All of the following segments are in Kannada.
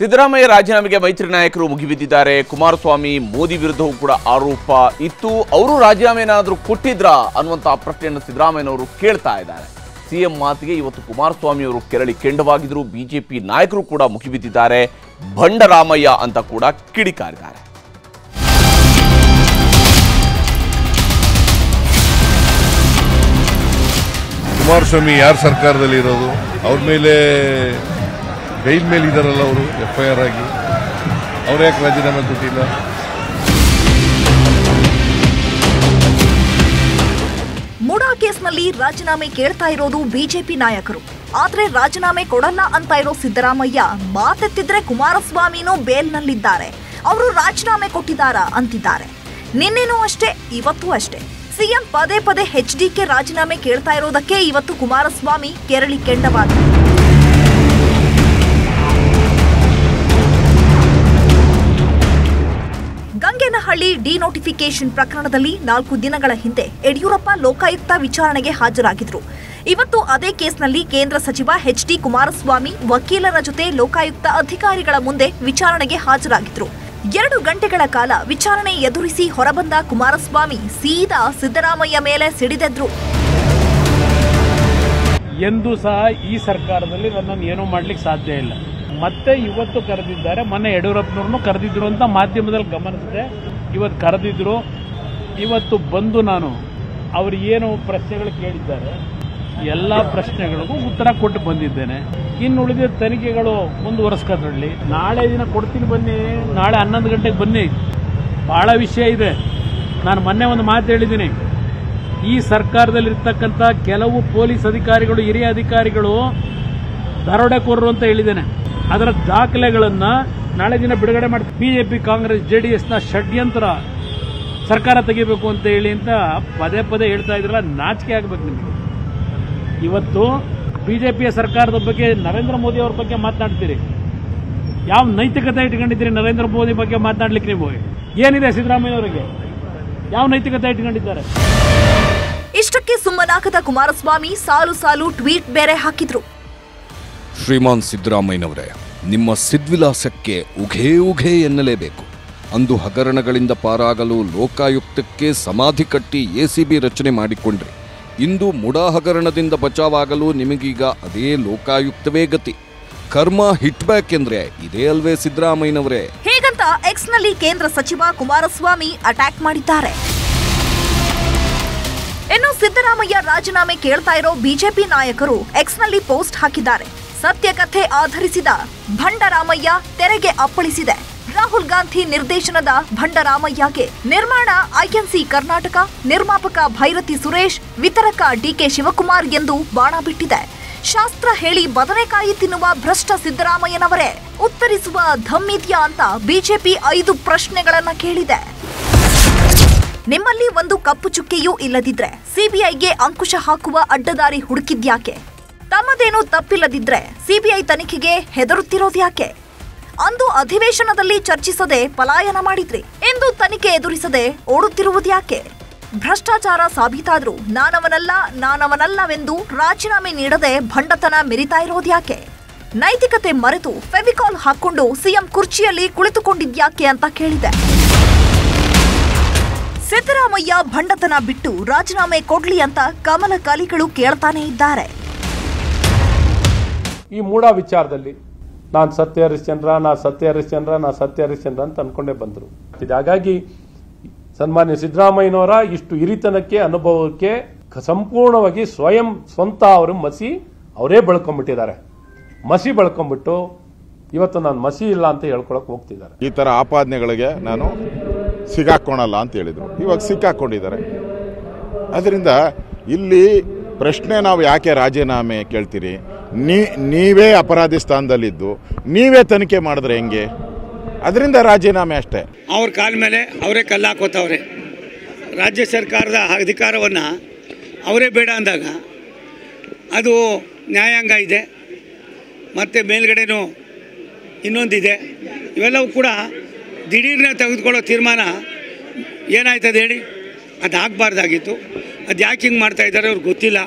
ಸಿದ್ದರಾಮಯ್ಯ ರಾಜೀನಾಮೆಗೆ ಮೈತ್ರಿ ನಾಯಕರು ಮುಗಿಬಿದ್ದಿದ್ದಾರೆ. ಕುಮಾರಸ್ವಾಮಿ, ಮೋದಿ ವಿರುದ್ಧವೂ ಕೂಡ ಆರೋಪ ಇತ್ತು. ಅವರು ರಾಜೀನಾಮೆ ಏನಾದರೂ ಕೊಟ್ಟಿದ್ರಾ ಅನ್ನುವಂತಹ ಪ್ರಶ್ನೆಯನ್ನು ಸಿದ್ದರಾಮಯ್ಯನವರು ಕೇಳ್ತಾ ಇದ್ದಾರೆ. ಸಿಎಂ ಮಾತಿಗೆ ಇವತ್ತು ಕುಮಾರಸ್ವಾಮಿ ಅವರು ಕೆರಳಿ ಕೆಂಡವಾಗಿದ್ರು. ಬಿಜೆಪಿ ನಾಯಕರು ಕೂಡ ಮುಗಿಬಿದ್ದಿದ್ದಾರೆ. ಬಂಡರಾಮಯ್ಯ ಅಂತ ಕೂಡ ಕಿಡಿಕಾರಿದ್ದಾರೆ. ಕುಮಾರಸ್ವಾಮಿ ಯಾರ ಸರ್ಕಾರದಲ್ಲಿ ಇರೋದು ಅವ್ರ ಮೇಲೆ ಬೈಲ್ ಮೇಲೆ ಇದ್ದಾರಲ್ಲ ಅವರು ಎಫ್ಐಆರ್ ಆಗಿ. ಅವ್ರು ಯಾಕೆ ರಾಜೀನಾಮೆ ಕೊಟ್ಟಿಲ್ಲ? ಮುಡಾ ಕೇಸ್ನಲ್ಲಿ ರಾಜೀನಾಮೆ ಕೇಳ್ತಾ ಇರೋದು ಬಿಜೆಪಿ ನಾಯಕರು. ಆದ್ರೆ ರಾಜೀನಾಮೆ ಕೊಡಲ್ಲ ಅಂತ ಇರೋ ಸಿದ್ದರಾಮಯ್ಯ ಮಾತೆತ್ತಿದ್ರೆ ಕುಮಾರಸ್ವಾಮಿನೂ ಬೇಲ್ನಲ್ಲಿದ್ದಾರೆ. ಅವರು ರಾಜೀನಾಮೆ ಕೊಟ್ಟಿದ್ದಾರಾ ಅಂತಿದ್ದಾರೆ. ನಿನ್ನೆನೂ ಅಷ್ಟೇ, ಇವತ್ತು ಅಷ್ಟೇ. ಸಿಎಂ ಪದೇ ಪದೇ ಎಚ್ಡಿಕೆ ರಾಜೀನಾಮೆ ಕೇಳ್ತಾ ಇರೋದಕ್ಕೆ ಇವತ್ತು ಕುಮಾರಸ್ವಾಮಿ ಕೆರಳಿ ಕೆಂಡವಾದರು ಗಂಗೇನಹಳ್ಳಿ ಡಿನೋಟಿಫಿಕೇಶನ್ ಪ್ರಕರಣದಲ್ಲಿ ನಾಲ್ಕು ದಿನಗಳ ಹಿಂದೆ ಯಡಿಯೂರಪ್ಪ ಲೋಕಾಯುಕ್ತ ವಿಚಾರಣೆಗೆ ಹಾಜರಾಗಿದ್ರು. ಇವತ್ತು ಅದೇ ಕೇಸ್ನಲ್ಲಿ ಕೇಂದ್ರ ಸಚಿವ ಎಚ್ ಡಿ ಕುಮಾರಸ್ವಾಮಿ ವಕೀಲರ ಜೊತೆ ಲೋಕಾಯುಕ್ತ ಅಧಿಕಾರಿಗಳ ಮುಂದೆ ವಿಚಾರಣೆಗೆ ಹಾಜರಾಗಿದ್ರು. ಎರಡು ಗಂಟೆಗಳ ಕಾಲ ವಿಚಾರಣೆ ಎದುರಿಸಿ ಹೊರಬಂದ ಕುಮಾರಸ್ವಾಮಿ ಸೀದಾ ಸಿದ್ದರಾಮಯ್ಯ ಮೇಲೆ ಸಿಡಿದೆದ್ರು. ಎಂದೂ ಸಹ ಈ ಸರ್ಕಾರದಲ್ಲಿ ನನ್ನನ್ನು ಏನೂ ಮಾಡ್ಲಿಕ್ಕೆ ಸಾಧ್ಯ ಇಲ್ಲ. ಮತ್ತೆ ಇವತ್ತು ಕರೆದಿದ್ದಾರೆ, ಮೊನ್ನೆ ಯಡಿಯೂರಪ್ಪನವ್ರನ್ನು ಕರೆದಿದ್ರು ಅಂತ ಮಾಧ್ಯಮದಲ್ಲಿ ಗಮನಿಸಿದೆ. ಇವತ್ತು ಕರೆದಿದ್ರು, ಇವತ್ತು ಬಂದು ನಾನು ಅವರು ಏನು ಪ್ರಶ್ನೆಗಳು ಕೇಳಿದ್ದಾರೆ, ಎಲ್ಲ ಪ್ರಶ್ನೆಗಳಿಗೂ ಉತ್ತರ ಕೊಟ್ಟು ಬಂದಿದ್ದೇನೆ. ಇನ್ನು ಉಳಿದ ತನಿಖೆಗಳು ಮುಂದುವರೆಸ್ಕೊಂಡ್ರಲ್ಲಿ ನಾಳೆ ದಿನ ಕೊಡ್ತೀನಿ ಬನ್ನಿ, ನಾಳೆ ಹನ್ನೊಂದು ಗಂಟೆಗೆ ಬನ್ನಿ. ಬಹಳ ವಿಷಯ ಇದೆ. ನಾನು ಮೊನ್ನೆ ಒಂದು ಮಾತು ಹೇಳಿದ್ದೀನಿ. ಈ ಸರ್ಕಾರದಲ್ಲಿರ್ತಕ್ಕಂಥ ಕೆಲವು ಪೊಲೀಸ್ ಅಧಿಕಾರಿಗಳು, ಹಿರಿಯ ಅಧಿಕಾರಿಗಳು ದರೋಡೆಕೋರರು ಅಂತ ಹೇಳಿದ್ದೇನೆ. ಅದರ ದಾಖಲೆಗಳನ್ನು ನಾಳೆ ದಿನ ಬಿಡುಗಡೆ ಮಾಡಿ, ಬಿಜೆಪಿ, ಕಾಂಗ್ರೆಸ್, ಜೆಡಿಎಸ್ನ ಷಡ್ಯಂತ್ರ ಸರ್ಕಾರ ತೆಗಿಬೇಕು ಅಂತ ಹೇಳಿ ಅಂತ ಪದೇ ಪದೇ ಹೇಳ್ತಾ ಇದ್ರಲ್ಲ, ನಾಚಿಕೆ ಆಗಬೇಕು ನಿಮಗೆ. ಇವತ್ತು ಬಿಜೆಪಿಯ ಸರ್ಕಾರದ ಬಗ್ಗೆ ನರೇಂದ್ರ ಮೋದಿ ಅವ್ರ ಬಗ್ಗೆ ಮಾತನಾಡ್ತೀರಿ? ಯಾವ ನೈತಿಕತೆ ಇಟ್ಕೊಂಡಿದ್ದೀರಿ ನರೇಂದ್ರ ಮೋದಿ ಬಗ್ಗೆ ಮಾತನಾಡ್ಲಿಕ್ಕೆ ನೀವು? ಏನಿದೆ ಸಿದ್ದರಾಮಯ್ಯ ಅವರಿಗೆ? ಯಾವ ನೈತಿಕತೆ ಇಟ್ಕೊಂಡಿದ್ದಾರೆ? ಇಷ್ಟಕ್ಕೆ ಸುಮ್ಮನಾಗದ ಕುಮಾರಸ್ವಾಮಿ ಸಾಲು ಸಾಲು ಟ್ವೀಟ್ ಬೇರೆ ಹಾಕಿದ್ರು. ಶ್ರೀಮಾನ್ ಸಿದ್ದರಾಮಯ್ಯನವರೇ ನಿಮ್ಮ ಸಿದ್ವಿಲಾಸಕ್ಕೆ ಉಘೇ ಉಘೇ ಎನ್ನಲೇಬೇಕು. ಅಂದು ಹಗರಣಗಳಿಂದ ಪಾರಾಗಲು ಲೋಕಾಯುಕ್ತಕ್ಕೆ ಸಮಾಧಿ ಕಟ್ಟಿ ಎಸಿಬಿ ರಚನೆ ಮಾಡಿಕೊಂಡ್ರಿ. ಇಂದು ಮುಡಾ ಹಗರಣದಿಂದ ಬಚಾವಾಗಲು ನಿಮಗೀಗ ಅದೇ ಲೋಕಾಯುಕ್ತವೇ ಗತಿ. ಕರ್ಮ ಹಿಟ್ ಬ್ಯಾಕ್ ಎಂದ್ರೆ ಇದೇ ಅಲ್ವೇ ಸಿದ್ದರಾಮಯ್ಯನವರೇ. ಹೇಗಂತ ಎಕ್ಸ್ನಲ್ಲಿ ಕೇಂದ್ರ ಸಚಿವ ಕುಮಾರಸ್ವಾಮಿ ಅಟ್ಯಾಕ್ ಮಾಡಿದ್ದಾರೆ. ಸಿದ್ದರಾಮಯ್ಯ ರಾಜೀನಾಮೆ ಕೇಳ್ತಾ ಇರೋ ಬಿಜೆಪಿ ನಾಯಕರು ಎಕ್ಸ್ನಲ್ಲಿ ಪೋಸ್ಟ್ ಹಾಕಿದ್ದಾರೆ. ಸತ್ಯಕಥೆ ಆಧರಿಸಿದ ಭಂಡರಾಮಯ್ಯ ತೆರೆಗೆ ಅಪ್ಪಳಿಸಿದೆ. ರಾಹುಲ್ ಗಾಂಧಿ ನಿರ್ದೇಶನದ ಭಂಡರಾಮಯ್ಯಗೆ ನಿರ್ಮಾಣ ಐಎನ್ಸಿ ಕರ್ನಾಟಕ, ನಿರ್ಮಾಪಕ ಭೈರತಿ ಸುರೇಶ್, ವಿತರಕ ಡಿಕೆ ಶಿವಕುಮಾರ್ ಎಂದು ಬಾಣ ಬಿಟ್ಟಿದೆ. ಶಾಸ್ತ್ರ ಹೇಳಿ ಬದನೆಕಾಯಿ ತಿನ್ನುವ ಭ್ರಷ್ಟ ಸಿದ್ದರಾಮಯ್ಯನವರೇ, ಉತ್ತರಿಸುವ ಧಮ್ಮಿದ್ಯಾ ಅಂತ ಬಿಜೆಪಿ ಐದು ಪ್ರಶ್ನೆಗಳನ್ನ ಕೇಳಿದೆ. ನಿಮ್ಮಲ್ಲಿ ಒಂದು ಕಪ್ಪು ಚುಕ್ಕೆಯೂ ಇಲ್ಲದಿದ್ರೆ ಸಿಬಿಐಗೆ ಅಂಕುಶ ಹಾಕುವ ಅಡ್ಡದಾರಿ ಹುಡುಕಿದ್ಯಾಕೆ? ತಮ್ಮದೇನೂ ತಪ್ಪಿಲ್ಲದಿದ್ರೆ ಸಿಬಿಐ ತನಿಖೆಗೆ ಹೆದರುತ್ತಿರೋದ್ಯಾಕೆ ಅಂದು ಅಧಿವೇಶನದಲ್ಲಿ ಚರ್ಚಿಸದೆ ಪಲಾಯನ ಮಾಡಿದ್ರಿ. ಎಂದು ತನಿಖೆ ಎದುರಿಸದೆ ಓಡುತ್ತಿರುವುದ್ಯಾಕೆ ಭ್ರಷ್ಟಾಚಾರ ಸಾಬೀತಾದ್ರೂ ನಾನವನಲ್ಲ, ನಾನವನಲ್ಲವೆಂದು ರಾಜೀನಾಮೆ ನೀಡದೆ ಭಂಡತನ ಮೆರಿತಾ ಇರೋದ್ಯಾಕೆ ನೈತಿಕತೆ ಮರೆತು ಫೆವಿಕಾಲ್ ಹಾಕೊಂಡು ಸಿಎಂ ಕುರ್ಚಿಯಲ್ಲಿ ಕುಳಿತುಕೊಂಡಿದ್ಯಾಕೆ ಅಂತ ಕೇಳಿದೆ. ಸಿದ್ದರಾಮಯ್ಯ ಭಂಡತನ ಬಿಟ್ಟು ರಾಜೀನಾಮೆ ಕೊಡ್ಲಿ ಅಂತ ಕಮಲ ಕಲಿಗಳು ಕೇಳ್ತಾನೆ ಇದ್ದಾರೆ. ಈ ಮೂಡ ವಿಚಾರದಲ್ಲಿ ನಾನು ಸತ್ಯ ಹರಿಶ್ಚಂದ್ರ ನಾ ಸತ್ಯ ಹರಿಶ್ಚಂದ್ರ ನಾ ಸತ್ಯ ಹರಿಶ್ಚಂದ್ರ ಅಂತ ಅನ್ಕೊಂಡೇ ಬಂದರು. ಹಾಗಾಗಿ ಸನ್ಮಾನ್ಯ ಸಿದ್ದರಾಮಯ್ಯನವರ ಇಷ್ಟು ಹಿರಿತನಕ್ಕೆ ಅನುಭವಕ್ಕೆ ಕ- ಸಂಪೂರ್ಣವಾಗಿ ಸ್ವಯಂ ಸ್ವಂತ ಅವರು ಮಸಿ ಅವರೇ ಬೆಳ್ಕೊಂಡ್ಬಿಟ್ಟಿದ್ದಾರೆ. ಮಸಿ ಬೆಳ್ಕೊಂಡ್ಬಿಟ್ಟು ಇವತ್ತು ನಾನು ಮಸಿ ಇಲ್ಲ ಅಂತ ಹೇಳ್ಕೊಳಕ್ ಹೋಗ್ತಿದ್ದಾರೆ. ಈ ತರ ಆಪಾದನೆಗಳಿಗೆ ನಾನು ಸಿಗಾಕೋಣಲ್ಲ ಅಂತ ಹೇಳಿದರು. ಇವಾಗ ಸಿಕ್ಕಾಕ್ಕೊಂಡಿದ್ದಾರೆ ಅದರಿಂದ ಇಲ್ಲಿ ಪ್ರಶ್ನೆ ನಾವು ಯಾಕೆ ರಾಜೀನಾಮೆ ಕೇಳ್ತೀರಿ? ನೀ, ನೀವೇ ಅಪರಾಧಿ ಸ್ಥಾನದಲ್ಲಿದ್ದು, ನೀವೇ ತನಿಖೆ ಮಾಡಿದ್ರೆ ಹೆಂಗೆ? ಅದರಿಂದ ರಾಜೀನಾಮೆ ಅಷ್ಟೇ. ಅವ್ರ ಕಾಲ ಮೇಲೆ ಅವರೇ ಕಲ್ಲು ಹಾಕೋತವ್ರೆ ರಾಜ್ಯ ಸರ್ಕಾರದ ಅಧಿಕಾರವನ್ನು ಅವರೇ ಬೇಡ ಅಂದಾಗ ಅದು ನ್ಯಾಯಾಂಗ ಇದೆ, ಮತ್ತು ಮೇಲ್ಗಡೆನೂ ಇನ್ನೊಂದಿದೆ. ಇವೆಲ್ಲವೂ ಕೂಡ ದಿಢೀರ್ನೆ ತೆಗೆದುಕೊಳ್ಳೋ ತೀರ್ಮಾನ ಏನಾಯ್ತದೆ ಹೇಳಿ? ಅದು ಆಗಬಾರ್ದಾಗಿತ್ತು. ಅದು ಯಾಕೆ ಹಿಂಗೆ ಮಾಡ್ತಾ ಇದ್ದಾರೆ ಅವ್ರಿಗೆ ಗೊತ್ತಿಲ್ಲ.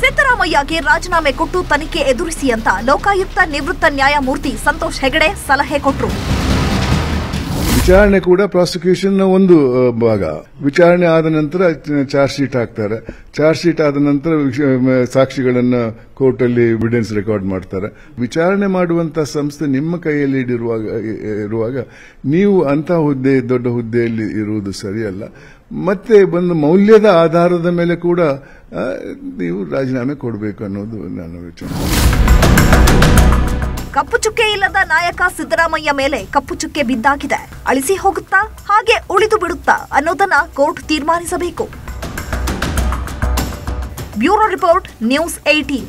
ಸಿದ್ದರಾಮಯ್ಯಗೆ ರಾಜೀನಾಮೆ ಕೊಟ್ಟು ತನಿಖೆ ಎದುರಿಸಿ ಅಂತ ಲೋಕಾಯುಕ್ತ ನಿವೃತ್ತ ನ್ಯಾಯಮೂರ್ತಿ ಸಂತೋಷ್ ಹೆಗಡೆ ಸಲಹೆ ಕೊಟ್ರು. ವಿಚಾರಣೆ ಕೂಡ ಪ್ರಾಸಿಕ್ಯೂಷನ್ ಒಂದು ಭಾಗ. ವಿಚಾರಣೆ ಆದ ನಂತರ ಚಾರ್ಜ್ ಶೀಟ್ ಹಾಕ್ತಾರೆ. ಚಾರ್ಜ್ ಶೀಟ್ ಆದ ನಂತರ ಸಾಕ್ಷಿಗಳನ್ನು ಕೋರ್ಟ್ ಅಲ್ಲಿ ಎವಿಡೆನ್ಸ್ ರೆಕಾರ್ಡ್ ಮಾಡ್ತಾರೆ. ವಿಚಾರಣೆ ಮಾಡುವಂತಹ ಸಂಸ್ಥೆ ನಿಮ್ಮ ಕೈಯಲ್ಲಿ ಇರುವಾಗ ನೀವು ಅಂತಹ ಹುದ್ದೆ, ದೊಡ್ಡ ಹುದ್ದೆಯಲ್ಲಿ ಇರುವುದು ಸರಿಯಲ್ಲ. ಮತ್ತೆ ಒಂದು ಮೌಲ್ಯದ ಆಧಾರದ ಮೇಲೆ ಕೂಡ ನೀವು ರಾಜೀನಾಮೆ ಕೊಡಬೇಕು ಅನ್ನೋದು ನನ್ನ ವಿಚಾರ. ಕಪ್ಪು ಚುಕ್ಕೆ ಇಲ್ಲದ ನಾಯಕ ಸಿದ್ದರಾಮಯ್ಯ ಮೇಲೆ ಕಪ್ಪು ಚುಕ್ಕೆ ಬಿದ್ದಾಗಿದೆ. ಅಳಿಸಿ ಹೋಗುತ್ತಾ, ಹಾಗೆ ಉಳಿದು ಬಿಡುತ್ತಾ ಅನ್ನೋದನ್ನ court ತೀರ್ಮಾನಿಸಬೇಕು. Bureau report, news eighteen